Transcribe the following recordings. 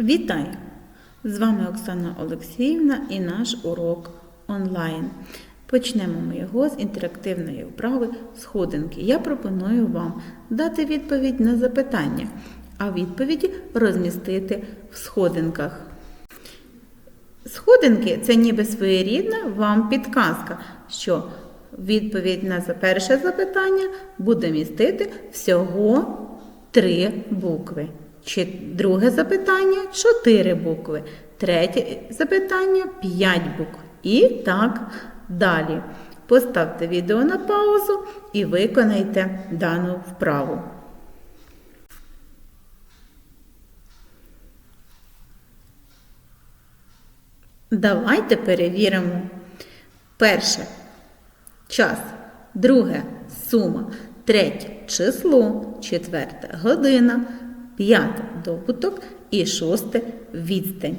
Вітаю! З вами Оксана Олексіївна і наш урок онлайн. Почнемо ми його з інтерактивної вправи сходинки. Я пропоную вам дати відповідь на запитання, а відповіді розмістити в сходинках. Сходинки це ніби своєрідна вам підказка, що відповідь на перше запитання буде містити всього три букви. Чи друге запитання чотири букви. Третє запитання п'ять букв. І так далі. Поставте відео на паузу і виконайте дану вправу. Давайте перевіримо. Перше час, друге сума, третє число, четверте година, п'яте добуток і шосте відстань.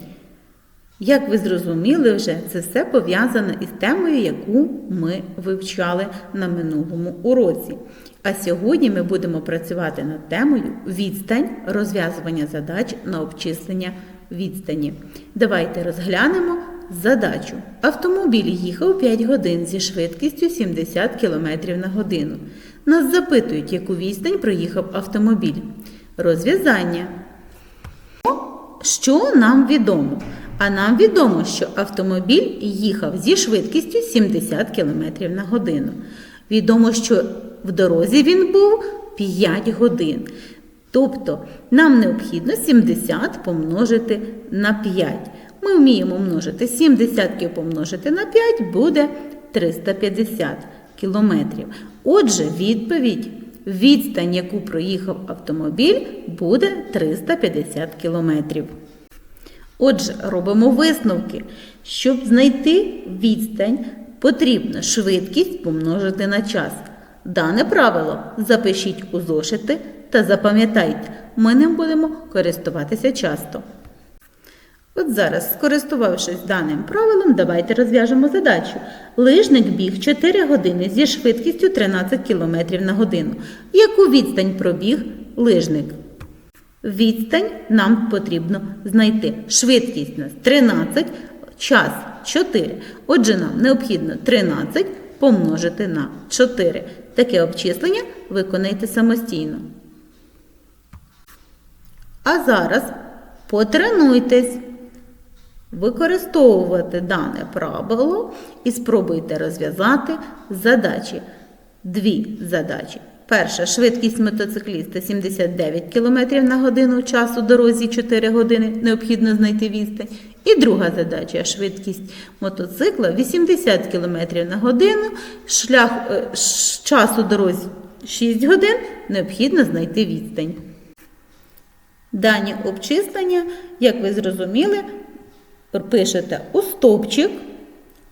Як ви зрозуміли вже, це все пов'язане із темою, яку ми вивчали на минулому уроці. А сьогодні ми будемо працювати над темою відстань розв'язування задач на обчислення відстані. Давайте розглянемо задачу. Автомобіль їхав 5 годин зі швидкістю 70 км на годину. Нас запитують, яку відстань проїхав автомобіль. Розв'язання. Що нам відомо? А нам відомо, що автомобіль їхав зі швидкістю 70 км на годину. Відомо, що в дорозі він був 5 годин. Тобто нам необхідно 70 помножити на 5. Ми вміємо множити 70 помножити на 5 буде 350 кілометрів. Отже, відповідь відстань, яку проїхав автомобіль, буде 350 кілометрів. Отже, робимо висновки. Щоб знайти відстань, потрібно швидкість помножити на час. Дане правило запишіть у зошити та запам'ятайте, ми ним будемо користуватися часто. От зараз, скористувавшись даним правилом, давайте розв'яжемо задачу. Лижник біг 4 години зі швидкістю 13 км на годину. Яку відстань пробіг лижник? Відстань нам потрібно знайти. Швидкість нас 13, час 4. Отже, нам необхідно 13 помножити на 4. Таке обчислення виконайте самостійно. А зараз потренуйтесь використовувати дане правило і спробуйте розв'язати задачі. Дві задачі. Перша швидкість мотоцикліста 79 км на годину часу дорозі 4 години. Необхідно знайти відстань. І друга задача швидкість мотоцикла 80 км на годину, шлях е, часу дорозі 6 годин. Необхідно знайти відстань. Дані обчислення, як ви зрозуміли, пишете у стовпчик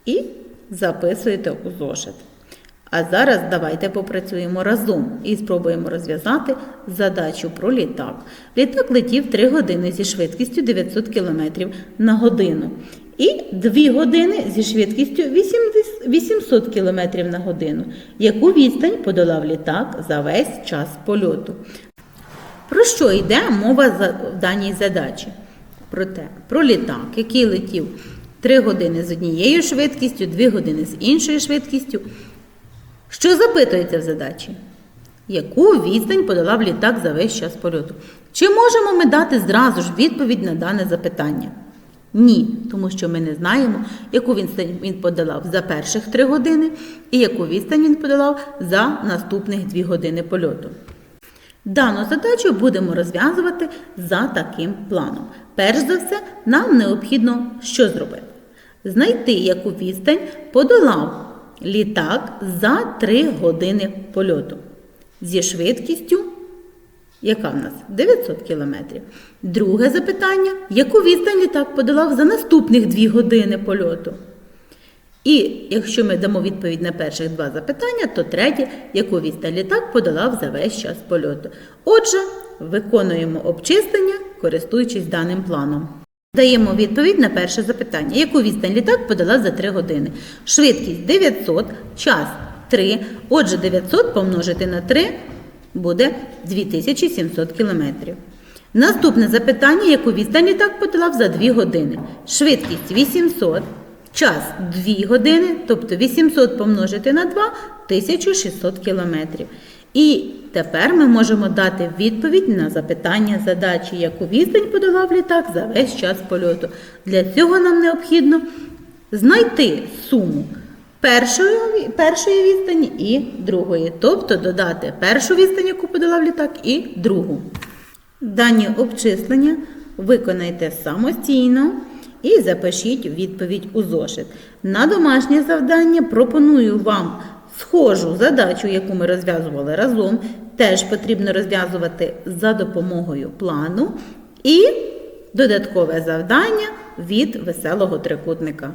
і записуєте у зошит. А зараз давайте попрацюємо разом і спробуємо розв'язати задачу про літак. Літак летів 3 години зі швидкістю 900 км на годину. І 2 години зі швидкістю 800 км на годину. Яку відстань подолав літак за весь час польоту? Про що йде мова в даній задачі? Про те, про літак, який летів 3 години з однією швидкістю, 2 години з іншою швидкістю. Що запитується в задачі? Яку відстань подолав літак за весь час польоту? Чи можемо ми дати зразу ж відповідь на дане запитання? Ні, тому що ми не знаємо, яку відстань він подолав за перших 3 години і яку відстань він подолав за наступних 2 години польоту. Дану задачу будемо розв'язувати за таким планом. Перш за все, нам необхідно що зробити? Знайти, яку відстань подолав літак за 3 години польоту зі швидкістю, яка в нас 900 км. Друге запитання: яку відстань літак подолав за наступних 2 години польоту? І якщо ми дамо відповідь на перших два запитання, то третє, яку відстань літак подолав за весь час польоту. Отже, виконуємо обчислення, користуючись даним планом. Даємо відповідь на перше запитання. Яку відстань літак подолав за 3 години? Швидкість 900, час 3. Отже, 900 помножити на 3 буде 2700 км. Наступне запитання, яку відстань літак подолав за 2 години. Швидкість 800, час 2 години, тобто 800 помножити на 2 1600 кілометрів. І тепер ми можемо дати відповідь на запитання задачі, яку відстань подолав літак за весь час польоту. Для цього нам необхідно знайти суму першої, першої відстані і другої, тобто додати першу відстань, яку подолав літак, і другу. Дані обчислення виконайте самостійно і запишіть відповідь у зошит. На домашнє завдання пропоную вам схожу задачу, яку ми розв'язували разом. Теж потрібно розв'язувати за допомогою плану і додаткове завдання від веселого трикутника.